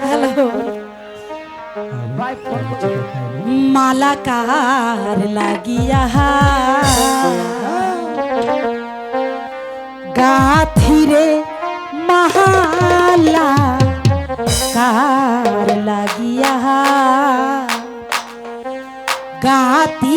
hello Malakar লাগিয়া গাথিরে মহালা কার লাগিয়া গাতি